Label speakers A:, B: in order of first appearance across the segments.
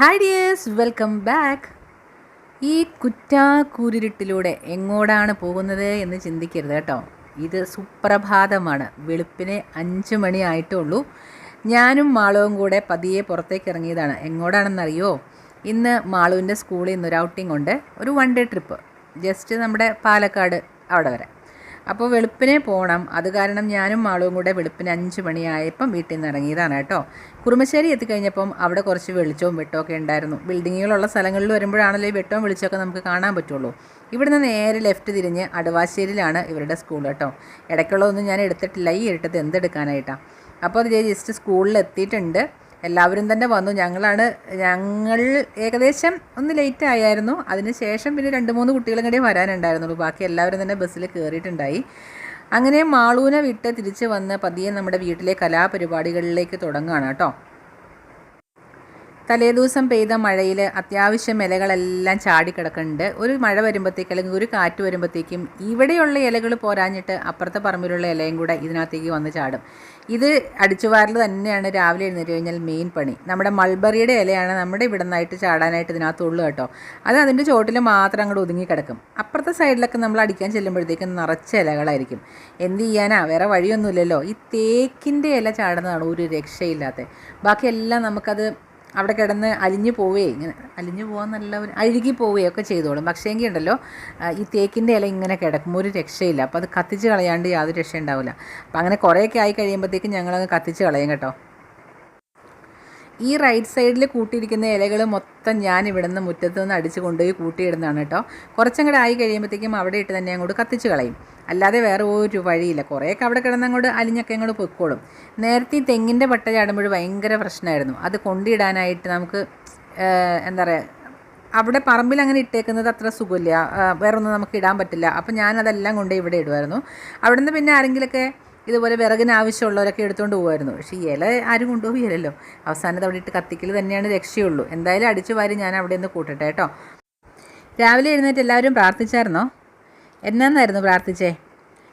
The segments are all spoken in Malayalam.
A: ഹായ് ഡിയേഴ്സ് വെൽക്കം ബാക്ക് ഈ കുറ്റാക്കൂരിട്ടിലൂടെ എങ്ങോടാണ് പോകുന്നത് എന്ന് ചിന്തിക്കരുത് കേട്ടോ. ഇത് സുപ്രഭാതമാണ്. വെളുപ്പിന് അഞ്ച് മണി ആയിട്ടുള്ളൂ. ഞാനും മാളവും കൂടെ പതിയെ പുറത്തേക്ക് ഇറങ്ങിയതാണ്. എങ്ങോട്ടാണെന്നറിയോ ഇന്ന് മാളുവിന്റെ സ്കൂളിൽ നിന്ന് ഒരു ഔട്ടിംഗ് ഉണ്ട്. ഒരു വൺ ഡേ ട്രിപ്പ് ജസ്റ്റ് നമ്മുടെ പാലക്കാട് അവിടെ വരെ. അപ്പോൾ വെളുപ്പിനെ പോകണം അത് കാരണം ഞാനും മാളും കൂടെ വെളുപ്പിന് അഞ്ച് മണിയായപ്പം വീട്ടിൽ നിന്ന് ഇറങ്ങിയതാണ് കേട്ടോ. കുറുമശ്ശേരി എത്തിക്കഴിഞ്ഞപ്പം അവിടെ കുറച്ച് വെളിച്ചവും വെട്ടമൊക്കെ ഉണ്ടായിരുന്നു. ബിൽഡിങ്ങുകളുള്ള സ്ഥലങ്ങളിൽ വരുമ്പോഴാണല്ലോ ഈ വെട്ടവും വെളിച്ചമൊക്കെ നമുക്ക് കാണാൻ പറ്റുള്ളൂ. ഇവിടുന്ന് നേരെ ലെഫ്റ്റ് തിരിഞ്ഞ് അടവാശ്ശേരിയിലാണ് ഇവരുടെ സ്കൂൾ കേട്ടോ. ഇടയ്ക്കുള്ളതൊന്നും ഞാൻ എടുത്തിട്ടില്ല. ഈ ഇരുട്ടത്ത് എന്തെടുക്കാനായിട്ടാണ് അപ്പോൾ അത് ജസ്റ്റ് സ്കൂളിൽ എത്തിയിട്ടുണ്ട് എല്ലാവരും തന്നെ വന്നു. ഞങ്ങളാണ് ഞങ്ങൾ ഏകദേശം ഒന്ന് ലേറ്റ് ആയായിരുന്നു. അതിന് ശേഷം പിന്നെ രണ്ട് മൂന്ന് കുട്ടികളും കൂടി വരാനുണ്ടായിരുന്നുള്ളൂ. ബാക്കി എല്ലാവരും തന്നെ ബസ്സിൽ കയറിയിട്ടുണ്ടായി അങ്ങനെ മാളൂനെ വിട്ട് തിരിച്ച് വന്ന് പതിയെ നമ്മുടെ വീട്ടിലെ കലാപരിപാടികളിലേക്ക് തുടങ്ങുകയാണ് കേട്ടോ. തലേദിവസം പെയ്ത മഴയിൽ അത്യാവശ്യം ഇലകളെല്ലാം ചാടിക്കിടക്കുന്നുണ്ട്. ഒരു മഴ വരുമ്പോഴത്തേക്ക് അല്ലെങ്കിൽ ഒരു കാറ്റ് വരുമ്പോഴത്തേക്കും ഇവിടെയുള്ള ഇലകൾ പോരാഞ്ഞിട്ട് അപ്പുറത്തെ പറമ്പിലുള്ള ഇലയും കൂടെ ഇതിനകത്തേക്ക് വന്ന് ചാടും. ഇത് അടിച്ചുവാരൽ തന്നെയാണ് രാവിലെ എഴുന്നേറ്റ് കഴിഞ്ഞാൽ മെയിൻ പണി. നമ്മുടെ മൾബറിയുടെ ഇലയാണ് നമ്മുടെ ഇവിടെ നിന്നായിട്ട് ചാടാനായിട്ട് ഇതിനകത്തുള്ളൂ കേട്ടോ. അത് അതിന്റെ ചോട്ടിൽ മാത്രം അങ്ങോട്ട് ഒതുങ്ങി കിടക്കും. അപ്പുറത്തെ സൈഡിലൊക്കെ നമ്മൾ അടിക്കാൻ ചെല്ലുമ്പോഴത്തേക്കും നിറച്ച ഇലകളായിരിക്കും. എന്ത് ചെയ്യാനാ? വേറെ വഴിയൊന്നുമില്ലല്ലോ. ഈ തേക്കിന്റെ ഇല ചാടുന്നതാണ് ഒരു രക്ഷയില്ലാത്ത. ബാക്കിയെല്ലാം നമുക്കത് അവിടെ കിടന്ന് അലിഞ്ഞു പോവേ ഇങ്ങനെ അലിഞ്ഞു പോകാന്നല്ല ഒരു അഴുകി പോവുകയൊക്കെ ചെയ്തോളും. പക്ഷേ എങ്കിൽ ഉണ്ടല്ലോ ഈ തേക്കിന്റെ ഇല ഇങ്ങനെ കിടക്കും ഒരു രക്ഷയില്ല. അപ്പോൾ അത് കത്തിച്ച് കളയാണ്ട് യാതൊരു രക്ഷ ഉണ്ടാവില്ല. അപ്പം അങ്ങനെ കുറേയൊക്കെ ആയി കഴിയുമ്പോഴത്തേക്കും ഞങ്ങളങ്ങ് കത്തിച്ച് കളയും കേട്ടോ. ഈ റൈറ്റ് സൈഡിൽ കൂട്ടിയിരിക്കുന്ന ഇലകൾ മൊത്തം ഞാൻ ഇവിടെ നിന്ന് മുറ്റത്ത് നിന്ന് അടിച്ച് കൊണ്ടുപോയി കൂട്ടിയിടുന്നതാണ് കേട്ടോ. കുറച്ചും കൂടെ ആയി കഴിയുമ്പോഴത്തേക്കും അവിടെ ഇട്ട് തന്നെ അങ്ങോട്ട് കത്തിച്ച് കളയും. അല്ലാതെ വേറെ ഒരു വഴിയില്ല. കുറേയൊക്കെ അവിടെ കിടന്ന് അങ്ങോട്ട് അലിഞ്ഞൊക്കെ അങ്ങോട്ട് പൊയ്ക്കോളും. നേരത്തെ ഈ തെങ്ങിന്റെ പട്ട ചാടുമ്പോൾ ഭയങ്കര പ്രശ്നമായിരുന്നു. അത് കൊണ്ടിടാനായിട്ട് നമുക്ക് എന്താ പറയുക അവിടെ പറമ്പിൽ അങ്ങനെ ഇട്ടേക്കുന്നത് അത്ര സുഖമില്ല. വേറൊന്നും നമുക്ക് ഇടാൻ പറ്റില്ല. അപ്പം ഞാനതെല്ലാം കൊണ്ട് ഇവിടെ ഇടുമായിരുന്നു അവിടെ നിന്ന് പിന്നെ ആരെങ്കിലുമൊക്കെ ഇതുപോലെ വിറകിന് ആവശ്യമുള്ളവരൊക്കെ എടുത്തുകൊണ്ട് പോകുമായിരുന്നു പക്ഷേ ഇല ആരും കൊണ്ടുപോയില്ലല്ലോ അവസാനത്തെ അവിടെ ഇട്ട് കത്തിക്കൽ തന്നെയാണ് രക്ഷയുള്ളൂ. എന്തായാലും അടിച്ചു വാരി ഞാൻ അവിടെ നിന്ന് കൂട്ടട്ടെ കേട്ടോ. രാവിലെ എഴുന്നേറ്റ് എല്ലാവരും പ്രാർത്ഥിച്ചായിരുന്നോ? എന്നാന്നായിരുന്നു പ്രാർത്ഥിച്ചേ?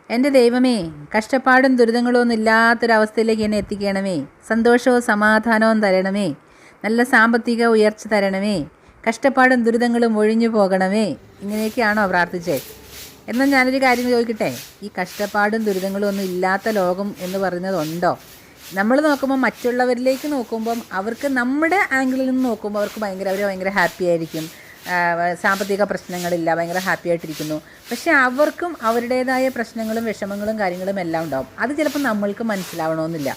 A: എന്റെ ദൈവമേ കഷ്ടപ്പാടും ദുരിതങ്ങളും ഒന്നും ഇല്ലാത്തൊരവസ്ഥയിലേക്ക് എന്നെ എത്തിക്കണമേ. സന്തോഷവും സമാധാനവും തരണമേ. നല്ല സാമ്പത്തിക ഉയർച്ച തരണമേ. കഷ്ടപ്പാടും ദുരിതങ്ങളും ഒഴിഞ്ഞു പോകണമേ. ഇങ്ങനെയൊക്കെയാണോ പ്രാർത്ഥിച്ചേ? എന്നാൽ ഞാനൊരു കാര്യം ചോദിക്കട്ടെ? ഈ കഷ്ടപ്പാടും ദുരിതങ്ങളും ഒന്നും ഇല്ലാത്ത ലോകം എന്ന് പറയുന്നതുണ്ടോ? നമ്മൾ നോക്കുമ്പോൾ മറ്റുള്ളവരിലേക്ക് നോക്കുമ്പം അവർക്ക് നമ്മുടെ ആംഗിളിൽ നിന്ന് നോക്കുമ്പോൾ അവർക്ക് ഭയങ്കര അവർ ഭയങ്കര ഹാപ്പി ആയിരിക്കും. സാമ്പത്തിക പ്രശ്നങ്ങളില്ല ഭയങ്കര ഹാപ്പി ആയിട്ടിരിക്കുന്നു. പക്ഷേ അവർക്കും അവരുടേതായ പ്രശ്നങ്ങളും വിഷമങ്ങളും കാര്യങ്ങളും എല്ലാം ഉണ്ടാവും. അത് ചിലപ്പോൾ നമ്മൾക്ക് മനസ്സിലാവണമെന്നില്ല.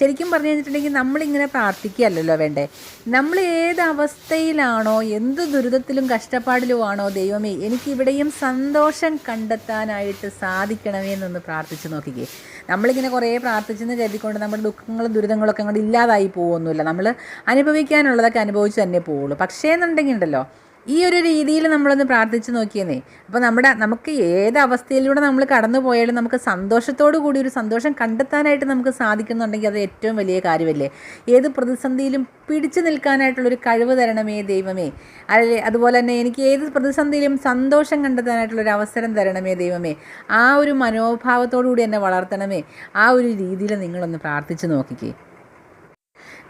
A: ശരിക്കും പറഞ്ഞു കഴിഞ്ഞിട്ടുണ്ടെങ്കിൽ നമ്മളിങ്ങനെ പ്രാർത്ഥിക്കുകയല്ലല്ലോ വേണ്ടേ? നമ്മൾ ഏത് അവസ്ഥയിലാണോ എന്ത് ദുരിതത്തിലും കഷ്ടപ്പാടിലുമാണോ ദൈവമേ എനിക്ക് ഇവിടെയും സന്തോഷം കണ്ടെത്താനായിട്ട് സാധിക്കണമേ എന്നൊന്ന് പ്രാർത്ഥിച്ചു നോക്കിക്കേ. നമ്മളിങ്ങനെ കുറേ പ്രാർത്ഥിച്ചെന്ന് കരുതിക്കൊണ്ട് നമ്മുടെ ദുഃഖങ്ങളും ദുരിതങ്ങളൊക്കെ അങ്ങോട്ട് ഇല്ലാതായി പോകുമൊന്നുമില്ല നമ്മൾ അനുഭവിക്കാനുള്ളതൊക്കെ അനുഭവിച്ച് തന്നെ പോവുള്ളൂ. പക്ഷേ എന്നുണ്ടെങ്കിൽ ഉണ്ടല്ലോ ഈ ഒരു രീതിയിൽ നമ്മളൊന്ന് പ്രാർത്ഥിച്ച് നോക്കിയെന്നേ. അപ്പോൾ നമ്മുടെ നമുക്ക് ഏത് അവസ്ഥയിലൂടെ നമ്മൾ കടന്നു പോയാലും നമുക്ക് സന്തോഷത്തോടു കൂടി ഒരു സന്തോഷം കണ്ടെത്താനായിട്ട് നമുക്ക് സാധിക്കുന്നുണ്ടെങ്കിൽ അത് ഏറ്റവും വലിയ കാര്യമല്ലേ? ഏത് പ്രതിസന്ധിയിലും പിടിച്ചു നിൽക്കാനായിട്ടുള്ളൊരു കഴിവ് തരണമേ ദൈവമേ. അല്ലെ അതുപോലെ തന്നെ എനിക്ക് ഏത് പ്രതിസന്ധിയിലും സന്തോഷം കണ്ടെത്താനായിട്ടുള്ളൊരു അവസരം തരണമേ ദൈവമേ. ആ ഒരു മനോഭാവത്തോടു കൂടി എന്നെ വളർത്തണമേ. ആ ഒരു രീതിയിൽ നിങ്ങളൊന്ന് പ്രാർത്ഥിച്ച് നോക്കിക്കേ.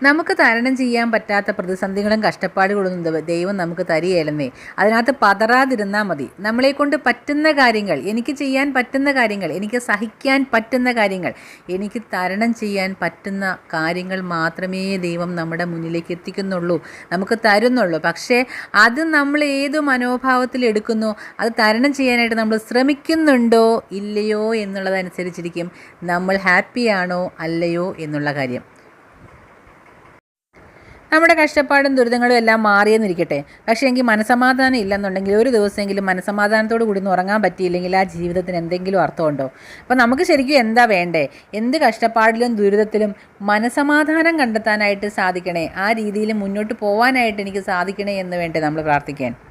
A: നമുക്ക് തരണം ചെയ്യാൻ പറ്റാത്ത പ്രതിസന്ധികളും കഷ്ടപ്പാടുകളൊന്നും ദൈവം നമുക്ക് തരികയല്ലെന്നേ. അതിനകത്ത് പതറാതിരുന്നാൽ മതി. നമ്മളെക്കൊണ്ട് പറ്റുന്ന കാര്യങ്ങൾ എനിക്ക് ചെയ്യാൻ പറ്റുന്ന കാര്യങ്ങൾ എനിക്ക് സഹിക്കാൻ പറ്റുന്ന കാര്യങ്ങൾ എനിക്ക് തരണം ചെയ്യാൻ പറ്റുന്ന കാര്യങ്ങൾ മാത്രമേ ദൈവം നമ്മുടെ മുന്നിലേക്ക് എത്തിക്കുന്നുള്ളൂ. നമുക്ക് തരുന്നുള്ളൂ. പക്ഷേ അത് നമ്മൾ ഏത് മനോഭാവത്തിൽ എടുക്കുന്നു അത് തരണം ചെയ്യാനായിട്ട് നമ്മൾ ശ്രമിക്കുന്നുണ്ടോ ഇല്ലയോ എന്നുള്ളതനുസരിച്ചിരിക്കും. നമ്മൾ ഹാപ്പിയാണോ അല്ലയോ എന്നുള്ള കാര്യം. നമ്മുടെ കഷ്ടപ്പാടും ദുരിതങ്ങളും എല്ലാം മാറിയെന്നിരിക്കട്ടെ. പക്ഷേ എങ്കിൽ മനസമാധാനം ഇല്ലെന്നുണ്ടെങ്കിൽ ഒരു ദിവസമെങ്കിലും മനസമാധാനത്തോട് കൂടി ഒന്ന് ഉറങ്ങാൻ പറ്റിയില്ലെങ്കിൽ ആ ജീവിതത്തിന് എന്തെങ്കിലും അർത്ഥമുണ്ടോ? അപ്പോൾ നമുക്ക് ശരിക്കും എന്താ വേണ്ടേ? എന്ത് കഷ്ടപ്പാടിലും ദുരിതത്തിലും മനസമാധാനം കണ്ടെത്താനായിട്ട് സാധിക്കണേ? ആ രീതിയിൽ മുന്നോട്ട് പോകാനായിട്ട് എനിക്ക് സാധിക്കണേ എന്ന് വേണ്ടേ നമ്മൾ പ്രാർത്ഥിക്കാൻ?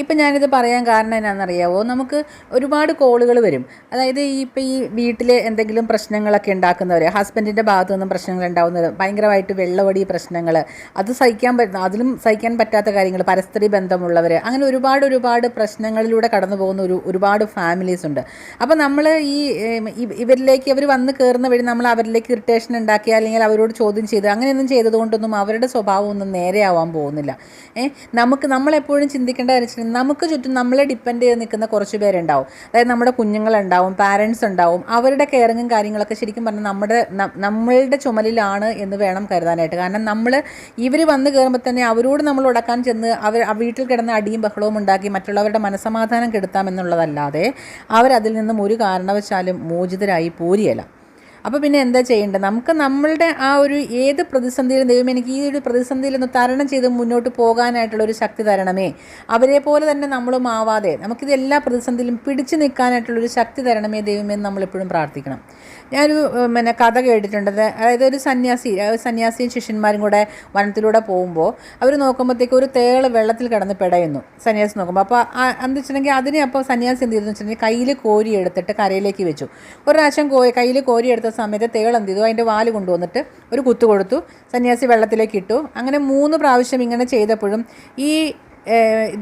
A: ഇപ്പം ഞാനിത് പറയാൻ കാരണം എന്നാണെന്നറിയാവോ? നമുക്ക് ഒരുപാട് കോളുകൾ വരും. അതായത് ഈ ഇപ്പം ഈ വീട്ടിൽ എന്തെങ്കിലും പ്രശ്നങ്ങളൊക്കെ ഉണ്ടാക്കുന്നവർ ഹസ്ബൻഡിന്റെ ഭാഗത്തു നിന്നും പ്രശ്നങ്ങൾ ഉണ്ടാകുന്നത് ഭയങ്കരമായിട്ട് വെള്ളവടി പ്രശ്നങ്ങൾ അത് സഹിക്കാൻ പറ്റുന്ന അതിലും സഹിക്കാൻ പറ്റാത്ത കാര്യങ്ങൾ പരസ്പരി ബന്ധമുള്ളവർ അങ്ങനെ ഒരുപാട് ഒരുപാട് പ്രശ്നങ്ങളിലൂടെ കടന്നു പോകുന്ന ഒരു ഒരുപാട് ഫാമിലീസ് ഉണ്ട്. അപ്പോൾ നമ്മൾ ഈ ഇവരിലേക്ക് അവർ വന്ന് കയറുന്ന വഴി നമ്മൾ അവരിലേക്ക് ഇറിറ്റേഷൻ ഉണ്ടാക്കി അല്ലെങ്കിൽ അവരോട് ചോദ്യം ചെയ്ത് അങ്ങനെയൊന്നും ചെയ്തതുകൊണ്ടൊന്നും അവരുടെ സ്വഭാവം ഒന്നും നേരെയാവാൻ പോകുന്നില്ല. ഏഹ് നമുക്ക് നമ്മളെപ്പോഴും ചിന്തിക്കേണ്ട കാര്യം നമുക്ക് ചുറ്റും നമ്മളെ ഡിപ്പെൻഡ് ചെയ്ത് നിൽക്കുന്ന കുറച്ച് പേരുണ്ടാവും. അതായത് നമ്മുടെ കുഞ്ഞുങ്ങളുണ്ടാവും പാരൻസ് ഉണ്ടാവും അവരുടെ കെയറിങ്ങും കാര്യങ്ങളൊക്കെ ശരിക്കും പറഞ്ഞാൽ നമ്മുടെ നമ്മളുടെ ചുമലിലാണ് എന്ന് വേണം കരുതാനായിട്ട്. കാരണം നമ്മൾ ഇവർ വന്ന് കയറുമ്പോൾ തന്നെ അവരോട് നമ്മൾ ഉടക്കാൻ ചെന്ന് അവർ വീട്ടിൽ കിടന്ന് അടിയും ബഹളവും ഉണ്ടാക്കി മറ്റുള്ളവരുടെ മനസമാധാനം കെടുത്താമെന്നുള്ളതല്ലാതെ അവരതിൽ നിന്നും ഒരു കാരണവശാലും മോചിതരായി പോരിയല്ല അപ്പോൾ പിന്നെ എന്താ ചെയ്യേണ്ടത്? നമുക്ക് നമ്മളുടെ ആ ഒരു ഏത് പ്രതിസന്ധിയിലും ദൈവം എനിക്ക് ഈ ഒരു പ്രതിസന്ധിയിൽ ഒന്ന് തരണം ചെയ്ത് മുന്നോട്ട് പോകാനായിട്ടുള്ള ഒരു ശക്തി തരണമേ. അവരെ പോലെ തന്നെ നമ്മളും ആവാതെ നമുക്കിത് എല്ലാ പ്രതിസന്ധിയിലും പിടിച്ചു നിൽക്കാനായിട്ടുള്ള ഒരു ശക്തി തരണമേ ദൈവമേ നമ്മൾ നമ്മളെപ്പോഴും പ്രാർത്ഥിക്കണം. ഞാനൊരു പിന്നെ കഥ കേട്ടിട്ടുണ്ട്. അതായത് ഒരു സന്യാസി സന്യാസിയും ശിഷ്യന്മാരും കൂടെ വനത്തിലൂടെ പോകുമ്പോൾ അവർ നോക്കുമ്പോഴത്തേക്ക് ഒരു തേൾ വെള്ളത്തിൽ കിടന്ന് പിടയുന്നു. സന്യാസി നോക്കുമ്പോൾ അപ്പോൾ എന്താ വെച്ചിട്ടുണ്ടെങ്കിൽ അതിനെ അപ്പോൾ സന്യാസി എന്ത് ചെയ്തു വെച്ചിട്ടുണ്ടെങ്കിൽ കയ്യിൽ കോരി എടുത്തിട്ട് കരയിലേക്ക് വെച്ചു. ഒരു പ്രാവശ്യം കോരി കയ്യിൽ കോരി എടുത്ത സമയത്ത് തേൾ എന്ത് ചെയ്തു? അതിന്റെ വാൽ കൊണ്ടുവന്നിട്ട് ഒരു കുത്തു കൊടുത്തു. സന്യാസി വെള്ളത്തിലേക്ക് ഇട്ടു. അങ്ങനെ മൂന്ന് പ്രാവശ്യം ഇങ്ങനെ ചെയ്തപ്പോഴും ഈ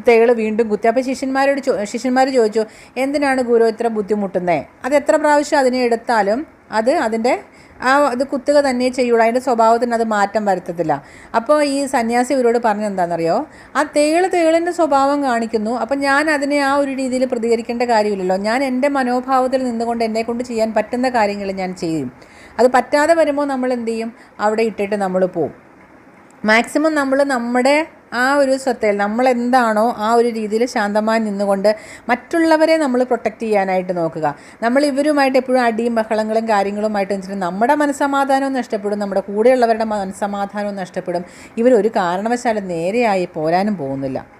A: തേൾ വീണ്ടും കുത്തി. അപ്പോൾ ശിഷ്യന്മാരോട് ചോ ശിഷ്യന്മാർ ചോദിച്ചു എന്തിനാണ് ഗുരു ഇത്ര ബുദ്ധിമുട്ടുന്നത് അത് എത്ര പ്രാവശ്യം അതിനെ എടുത്താലും അത് അതിന്റെ ആ ഇത് കുത്തുക തന്നെ ചെയ്യുള്ളൂ. അതിന്റെ സ്വഭാവത്തിന് അത് മാറ്റം വരുത്തത്തില്ല. അപ്പോൾ ഈ സന്യാസി ഇവരോട് പറഞ്ഞത് എന്താണെന്നറിയോ? ആ തേൾ തേളിന്റെ സ്വഭാവം കാണിക്കുന്നു. അപ്പം ഞാൻ അതിനെ ആ ഒരു രീതിയിൽ പ്രതികരിക്കേണ്ട കാര്യമില്ലല്ലോ. ഞാൻ എന്റെ മനോഭാവത്തിൽ നിന്നുകൊണ്ട് എന്നെ കൊണ്ട് ചെയ്യാൻ പറ്റുന്ന കാര്യങ്ങൾ ഞാൻ ചെയ്യും. അത് പറ്റാതെ വരുമ്പോൾ നമ്മൾ എന്ത് ചെയ്യും? അവിടെ ഇട്ടിട്ട് നമ്മൾ പോവും. മാക്സിമം നമ്മൾ നമ്മുടെ ആ ഒരു ശ്രദ്ധയിൽ നമ്മൾ എന്താണോ ആ ഒരു രീതിയിൽ ശാന്തമായി നിന്നുകൊണ്ട് മറ്റുള്ളവരെ നമ്മൾ പ്രൊട്ടക്റ്റ് ചെയ്യാനായിട്ട് നോക്കുക. നമ്മൾ ഇവരുമായിട്ട് എപ്പോഴും അടിയും ബഹളങ്ങളും കാര്യങ്ങളുമായിട്ട് വെച്ചിട്ട് നമ്മുടെ മനസ്സമാധാനവും നഷ്ടപ്പെടും നമ്മുടെ കൂടെയുള്ളവരുടെ മനസ്സമാധാനവും നഷ്ടപ്പെടും. ഇവരൊരു കാരണവശാലും നേരെയായി പോരാനും പോകുന്നില്ല.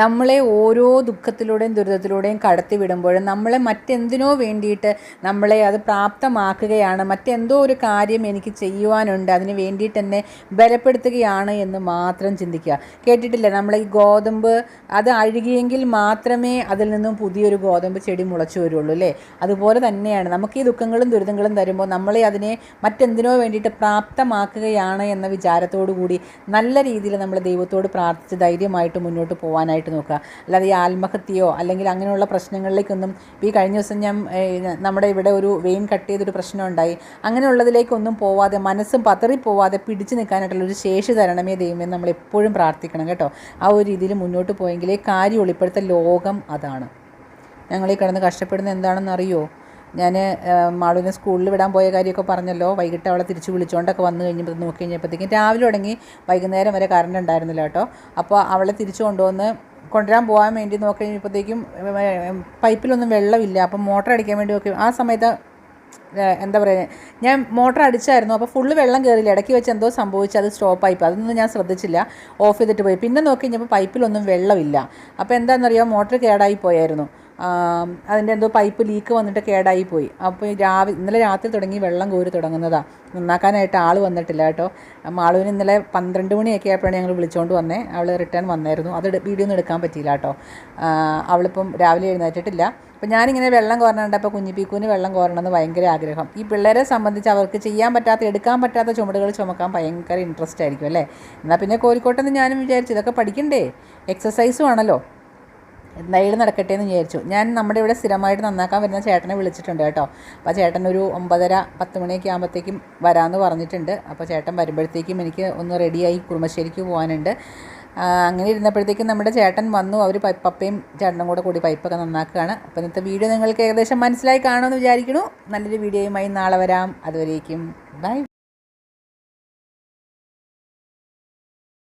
A: നമ്മളെ ഓരോ ദുഃഖത്തിലൂടെയും ദുരിതത്തിലൂടെയും കടത്തി വിടുമ്പോഴും നമ്മളെ മറ്റെന്തിനോ വേണ്ടിയിട്ട് നമ്മളെ അത് പ്രാപ്തമാക്കുകയാണ്. മറ്റെന്തോ ഒരു കാര്യം എനിക്ക് ചെയ്യുവാനുണ്ട് അതിന് വേണ്ടിയിട്ട് എന്നെ ബലപ്പെടുത്തുകയാണ് എന്ന് മാത്രം ചിന്തിക്കുക. കേട്ടിട്ടില്ല? നമ്മൾ ഈ ഗോതമ്പ് അത് അഴുകിയെങ്കിൽ മാത്രമേ അതിൽ നിന്നും പുതിയൊരു ഗോതമ്പ് ചെടി മുളച്ചു വരുള്ളൂ അല്ലേ? അതുപോലെ തന്നെയാണ്. നമുക്ക് ഈ ദുഃഖങ്ങളും ദുരിതങ്ങളും തരുമ്പോൾ നമ്മളെ അതിനെ മറ്റെന്തിനോ വേണ്ടിയിട്ട് പ്രാപ്തമാക്കുകയാണ് എന്ന വിചാരത്തോടു കൂടി നല്ല രീതിയിൽ നമ്മൾ ദൈവത്തോട് പ്രാർത്ഥിച്ച് ധൈര്യമായിട്ട് മുന്നോട്ട് പോകാനായിട്ട് നോക്കുക. അല്ലാതെ ഈ ആത്മഹത്യയോ അല്ലെങ്കിൽ അങ്ങനെയുള്ള പ്രശ്നങ്ങളിലേക്കൊന്നും ഈ കഴിഞ്ഞ ദിവസം ഞാൻ നമ്മുടെ ഇവിടെ ഒരു വെയിൻ കട്ട് ചെയ്തൊരു പ്രശ്നം ഉണ്ടായി. അങ്ങനെയുള്ളതിലേക്കൊന്നും പോവാതെ മനസ്സും പതറിപ്പോവാതെ പിടിച്ചു നിൽക്കാനായിട്ടുള്ള ഒരു ശേഷി തരണമേ ദൈവമേ നമ്മൾ എപ്പോഴും പ്രാർത്ഥിക്കണം കേട്ടോ. ആ ഒരു രീതിയിൽ മുന്നോട്ട് പോയെങ്കിലേ കാര്യമുള്ളൂ ഇപ്പോഴത്തെ ലോകം അതാണ്. ഞങ്ങൾ ഈ കിടന്ന് കഷ്ടപ്പെടുന്ന എന്താണെന്ന് അറിയോ? ഞാൻ മാളുവിനെ സ്കൂളിൽ വിടാൻ പോയ കാര്യമൊക്കെ പറഞ്ഞല്ലോ. വൈകിട്ട് അവളെ തിരിച്ച് വിളിച്ചുകൊണ്ടൊക്കെ വന്നു കഴിഞ്ഞപ്പോൾ നോക്കി കഴിഞ്ഞപ്പോഴത്തേക്കും രാവിലെ തുടങ്ങി വൈകുന്നേരം വരെ കറണ്ട് ഉണ്ടായിരുന്നില്ല കേട്ടോ. അപ്പോൾ അവളെ തിരിച്ചു കൊണ്ടുവന്ന് കൊണ്ടുവരാൻ പോകാൻ വേണ്ടി നോക്കി കഴിഞ്ഞപ്പോഴത്തേക്കും പൈപ്പിലൊന്നും വെള്ളമില്ല. അപ്പം മോട്ടർ അടിക്കാൻ വേണ്ടി നോക്കി ആ സമയത്ത് എന്താ പറയുക ഞാൻ മോട്ടർ അടിച്ചായിരുന്നു. അപ്പോൾ ഫുള്ള് വെള്ളം കയറില്ല ഇടയ്ക്ക് വെച്ച് എന്തോ സംഭവിച്ചു അത് സ്റ്റോപ്പായി പോയി. അതൊന്നും ഞാൻ ശ്രദ്ധിച്ചില്ല. ഓഫ് ചെയ്തിട്ട് പോയി. പിന്നെ നോക്കി കഴിഞ്ഞപ്പോൾ പൈപ്പിലൊന്നും വെള്ളമില്ല. അപ്പോൾ എന്താണെന്നറിയാം? മോട്ടർ കേടായി പോയായിരുന്നു. അതിന്റെ എന്തോ പൈപ്പ് ലീക്ക് വന്നിട്ട് കേടായി പോയി. അപ്പോൾ രാവിലെ ഇന്നലെ രാത്രി തുടങ്ങി വെള്ളം കോരി തുടങ്ങുന്നതാണ് നന്നാക്കാനായിട്ട് ആൾ വന്നിട്ടില്ല കേട്ടോ. മാളുവിന് ഇന്നലെ പന്ത്രണ്ട് മണിയൊക്കെ ആയപ്പോഴാണ് ഞങ്ങൾ വിളിച്ചുകൊണ്ട് വന്നേ. അവൾ റിട്ടേൺ വന്നായിരുന്നു. അത് വീഡിയോ ഒന്നും എടുക്കാൻ പറ്റിയില്ല കേട്ടോ. അവളിപ്പം രാവിലെ എഴുന്നേറ്റിട്ടില്ല. അപ്പം ഞാനിങ്ങനെ വെള്ളം കോരണുണ്ടപ്പോൾ കുഞ്ഞിപ്പീക്കൂന് വെള്ളം കോരണമെന്ന് ഭയങ്കര ആഗ്രഹം. ഈ പിള്ളേരെ സംബന്ധിച്ച് അവർക്ക് ചെയ്യാൻ പറ്റാത്ത എടുക്കാൻ പറ്റാത്ത ചുമടുകൾ ചുമക്കാൻ ഭയങ്കര ഇൻട്രസ്റ്റ് ആയിരിക്കും അല്ലേ? എന്നാൽ പിന്നെ കോഴിക്കോട്ടെന്ന് ഞാനും വിചാരിച്ചു. ഇതൊക്കെ പഠിക്കണ്ടേ? എക്സസൈസും ആണല്ലോ. എന്തായാലും നടക്കട്ടെ എന്ന് വിചാരിച്ചു. ഞാൻ നമ്മുടെ ഇവിടെ സ്ഥിരമായിട്ട് നന്നാക്കാൻ വരുന്ന ചേട്ടനെ വിളിച്ചിട്ടുണ്ട് കേട്ടോ. അപ്പോൾ ചേട്ടൻ ഒരു ഒമ്പതര പത്ത് മണിയൊക്കെ ആകുമ്പോഴത്തേക്കും വരാമെന്ന് പറഞ്ഞിട്ടുണ്ട്. അപ്പോൾ ചേട്ടൻ വരുമ്പോഴത്തേക്കും എനിക്ക് ഒന്ന് റെഡിയായി കുറുമശ്ശേരിക്ക് പോകാനുണ്ട്. അങ്ങനെ ഇരുന്നപ്പോഴത്തേക്കും നമ്മുടെ ചേട്ടൻ വന്നു. അവർ പപ്പയും ചേട്ടനും കൂടെ കൂടി പൈപ്പൊക്കെ നന്നാക്കുകയാണ്. അപ്പോൾ ഇന്നത്തെ വീഡിയോ നിങ്ങൾക്ക് ഏകദേശം മനസ്സിലായി കാണുമെന്ന് വിചാരിക്കുന്നു. നല്ലൊരു വീഡിയോയുമായി നാളെ വരാം. അതുവരേക്കും. ബൈ.